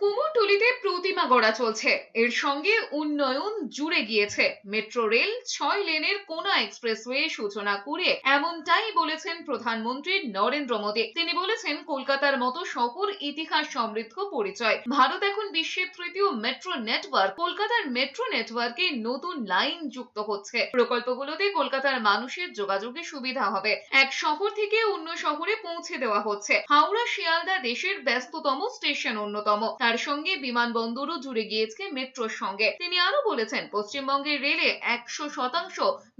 কুমোরটুলিতে প্রতিমা গড়া চলছে। এর সঙ্গে উন্নয়ন জুড়ে গিয়েছে। মেট্রো রেল ছয় লেনের কোনা এক্সপ্রেসওয়ে সূচনা করে এমনটাই বলেছেন প্রধানমন্ত্রী নরেন্দ্র মোদী। তিনি বলেছেন, কলকাতার মতো শহর ইতিহাস সমৃদ্ধ পরিচয়। ভারত এখন বিশ্বের তৃতীয় মেট্রো নেটওয়ার্ক। কলকাতার মেট্রো নেটওয়ার্কে নতুন লাইন যুক্ত হচ্ছে। প্রকল্পগুলোতে কলকাতার মানুষের যোগাযোগে সুবিধা হবে। এক শহর থেকে অন্য শহরে পৌঁছে দেওয়া হচ্ছে। হাওড়া, শিয়ালদা দেশের ব্যস্ততম স্টেশন অন্যতম। তার সঙ্গে বিমানবন্দরও জুড়ে গিয়েছে মেট্রোর সঙ্গে। তিনি আরও বলেছেন, পশ্চিমবঙ্গের রেলে একশো শতাংশ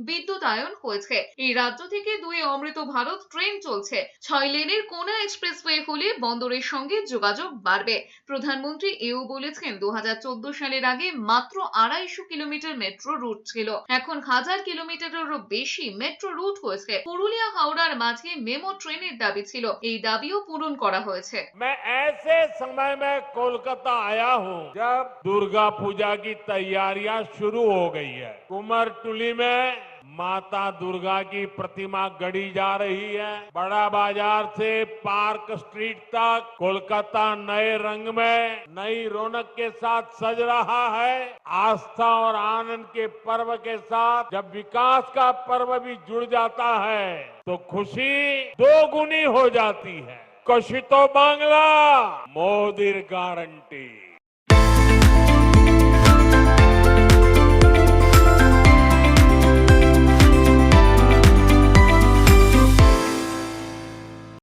বিদ্যুতায়ন হয়েছে। এই রাজ্য থেকে দুই অমৃত ভারত ট্রেন চলছে। ছয় লেনের কোনা এক্সপ্রেসওয়ে হলে বন্দরের সঙ্গে যোগাযোগ বাড়বে। প্রধানমন্ত্রী এও বলেছেন দু হাজার চোদ্দ সালের আগে মাত্র আড়াইশো কিলোমিটার মেট্রো রুট ছিল। এখন হাজার কিলোমিটারেরও বেশি মেট্রো রুট হয়েছে। পুরুলিয়া হাওড়ার মাঝে মেমো ট্রেনের দাবি ছিল। এই দাবিও পূরণ করা হয়েছে। সময় कोलकाता आया हूँ, जब दुर्गा पूजा की तैयारियाँ शुरू हो गई है। कुमरटुली में माता दुर्गा की प्रतिमा गढ़ी जा रही है। बड़ा बाज़ार से पार्क स्ट्रीट तक कोलकाता नए रंग में नई रौनक के साथ सज रहा है। आस्था और आनंद के पर्व के साथ जब विकास का पर्व भी जुड़ जाता है तो खुशी दोगुनी हो जाती है। কষিত বাংলা মোদির গ্যারান্টি